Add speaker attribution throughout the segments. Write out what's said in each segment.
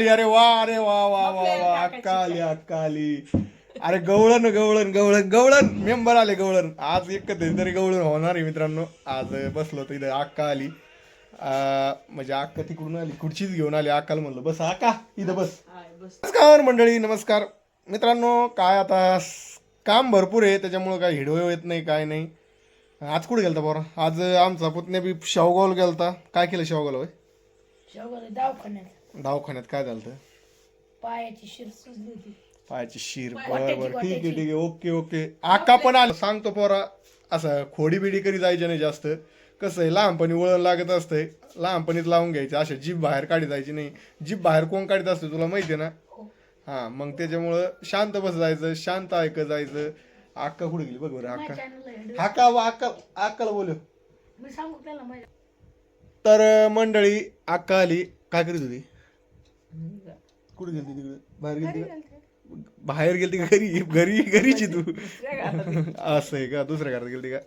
Speaker 1: अरे वा अरे वा वा वा वा अक्का आली अक्का आली अरे गवळण गवळण गवळण गवळण. मेंबर आले गवळण. आज एक तरी गवळण होणार आहे मित्रांनो. आज बसलो तर इथं अक्का आली म्हणजे अक्का तिकडून आली खुर्चीच घेऊन आली अक्काला म्हणलं बस अक्का इथं बस. नमस्कार मंडळी नमस्कार. मित्रांनो काय आता काम भरपूर आहे त्याच्यामुळं काय हिडवे येत नाही काय नाही. आज कुठे गेलता बरं आज आमचा पुतण्या बी शेवगावला गेलता. काय केलं शेवगावला होय?
Speaker 2: दवाखान्यात.
Speaker 1: दवाखान्यात काय झालं होतं?
Speaker 2: पायाची शिर सुजली होती.
Speaker 1: पायाची शिर बर बर. ठीक आहे. ठीक आहे. Okay okay. आका पण आलं. सांगतो पोरा असं खोडी बिडी करी जायचे नाही जास्त. कसं आहे लहानपणी वळण लागत असतंय. लहानपणीच लावून घ्यायचं. अशा जीभ बाहेर काढी जायची नाही. जीभ बाहेर कोण काढत असतं तुला माहिती आहे ना?
Speaker 2: हो.
Speaker 1: हा मग त्याच्यामुळं शांत बस जायचं शांत ऐकत जायचं. अक्का कुठे गेली? बघ बरं
Speaker 2: आहे.
Speaker 1: हाका अक्का अक्काला बोलव.
Speaker 2: मी सांगू त्याला माझ्या
Speaker 1: तर मंडळी अक्का आली. काय करीत होती? कुठे गेली तिकडे? बाहेर गेली का? बाहेर गेलती का घरी? घरी घरीची तू. असं आहे का? दुसऱ्या घरात गेलती का?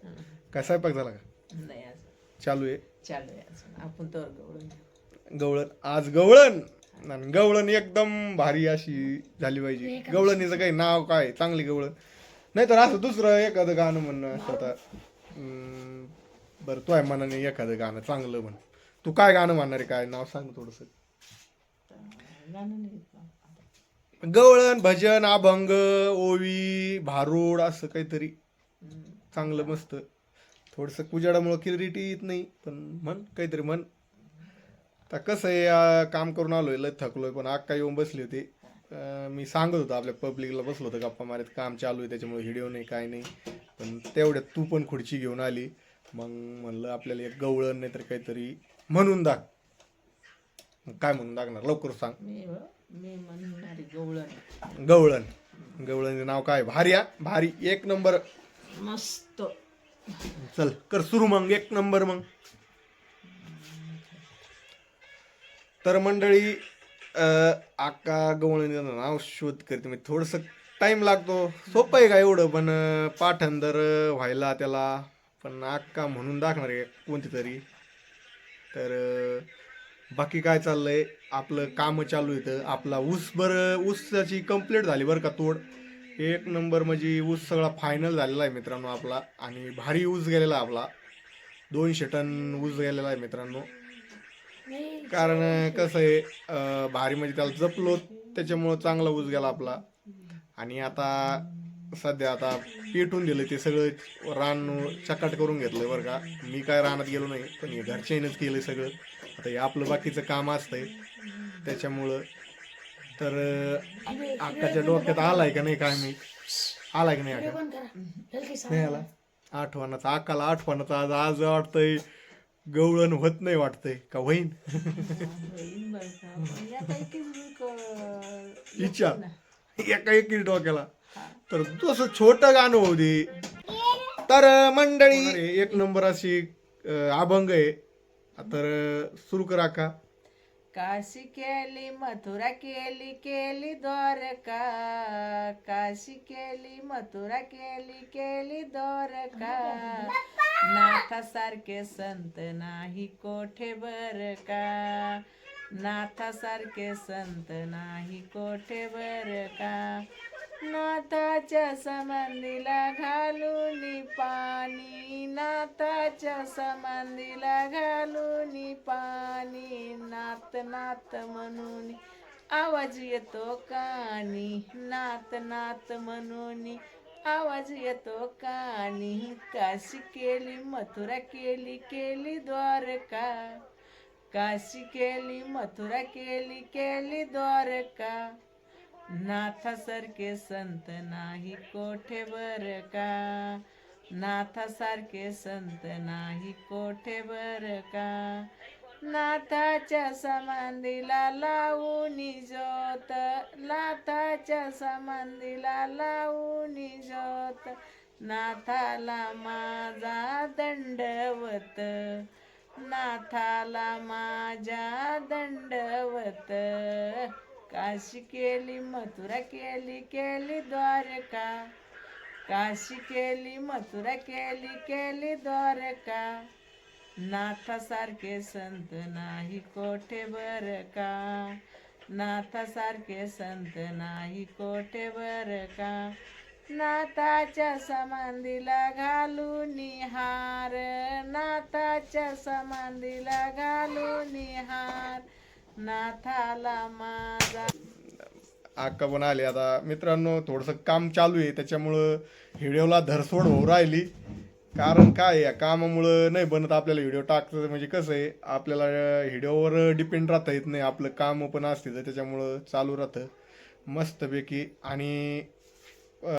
Speaker 1: काय स्वयंपाक झाला का?
Speaker 3: नाही असं
Speaker 1: चालू आहे.
Speaker 3: चालू आहे अजून. आपण तर गवळून घेऊ.
Speaker 1: गवळण. आज गवळण. आणि गवळण एकदम भारी अशी झाली पाहिजे. गवळणीचं काही नाव काय चांगली गवळण. नाही तर असं दुसरं एखादं गाणं म्हणणं असं आता. हम्म, बरं तो आहे मनाने एखादं गाणं चांगलं म्हण. तू काय गाणं म्हणणार आहे? काय? नाव सांग थोडस. गवळण भजन अभंग ओवी भारूड असं काहीतरी. चांगलं मस्त. थोडंसं कुजाडामुळं क्लिरिटी येत नाही पण म्हण काहीतरी म्हण. आता कसं आहे काम करून आलोय लय थकलोय पण अक्का येऊन बसली होती. मी सांगत होतो आपल्या पब्लिकला बसलो होतो गप्पा मारत काम चालू आहे त्याच्यामुळे व्हिडिओ नाही काय नाही. पण तेवढ्यात तू पण खुर्ची घेऊन आली. मग म्हणलं आपल्याला एक गवळण नाही तर काहीतरी म्हणून दाख काय म्हणून दाखणार लवकर सांग.
Speaker 3: मी व- मी म्हणणारी गवळण.
Speaker 1: गवळण. गवळणचं नाव काय? भारी हा भारी. एक नंबर.
Speaker 3: मस्त.
Speaker 1: चल कर सुरू मग. एक नंबर मग. तर मंडळी अं, आका गवळणीचं नाव शोध करते मी थोडस टाइम लागतो. सोपं आहे का एवढं? पण अं, पाठांतर अं, व्हायला त्याला. पण आक्का म्हणून दाखणार आहे कोणती तरी. तर अं, बाकी काय चाललंय? आपलं काम चालू येतं आपला ऊस बरं ऊसाची कंप्लीट झाली बरं का तोड. एक नंबर म्हणजे ऊस सगळा फायनल झालेला आहे मित्रांनो आपला. आणि भारी ऊस गेलेला आहे आपला. दोनशे टन ऊस गेलेला आहे मित्रांनो. कारण कसं आहे भारी म्हणजे त्याला जपलो त्याच्यामुळं चांगला ऊस गेला आपला. आणि आता सध्या आता पेटून दिलं ते सगळं. रान चकाट करून घेतलं बरं का. मी काय रानात गेलो नाही पण हे घरच्यानेच केलं सगळं. आता हे आपलं बाकीचं काम असतंय. त्याच्यामुळं तर आकाच्या अक्काच्या डोक्यात आलाय का नाही काय मी आलाय का नाही अक्का? नाही आला? आठवणाचा अक्काला आठवणाचा आज आज वाटतंय गवळण होत नाही वाटतंय का होईन? इच्छा. एका एकी डोक्याला. तर तसं छोटं गाणं होऊ दे. तर मंडळी एक नंबर अशी अभंग आहे. तर सुरू करा का?
Speaker 3: काशी केली मथुरा केली केली द्वारका. काशी केली मथुरा केली केली द्वारका. नाथासारखे संत नाही कोठे बर का नाथासारखे संत नाही कोठे बर का नाथाच्या समंदीला घालून पाणी. नाथाच्या समंदीला घालून पाणी. नात नात म्हणून आवाज येतो कानी. नात नात म्हणून आवाज येतो कानी. काशी केली मथुरा केली केली द्वारका. काशी केली मथुरा केली केली द्वारका. नाथासारखे संत नाही कोठे बर का? नाथासारखे संत नाही कोठे बर का? नाथाच्या समाधीला लावून ज्योत नाथाच्या समाधीला लावून ज्योत नाथाला माझा दंडवत नाथाला माझ्या दंडवत. काशी केली मथुरा केली केली द्वारका. काशी केली मथुरा केली केली द्वारका. नाथासारखे संत नाही कोठे बर का नाथासारखे संत नाही कोठे बर का नाथाच्या समाधीला घालून हार नाथाच्या समाधीला घालून हार नाथाला माझा.
Speaker 1: अक्का पण आले. आता मित्रांनो थोडंसं काम चालू आहे. त्याच्यामुळं व्हिडिओला धरसोड होऊ राहिली. कारण काय या कामामुळं नाही बनत आपल्याला व्हिडिओ टाकतं म्हणजे कसं आहे आपल्याला व्हिडिओवर डिपेंड राहता येत नाही. आपलं काम पण असते तर त्याच्यामुळं चालू राहतं. मस्तपैकी. आणि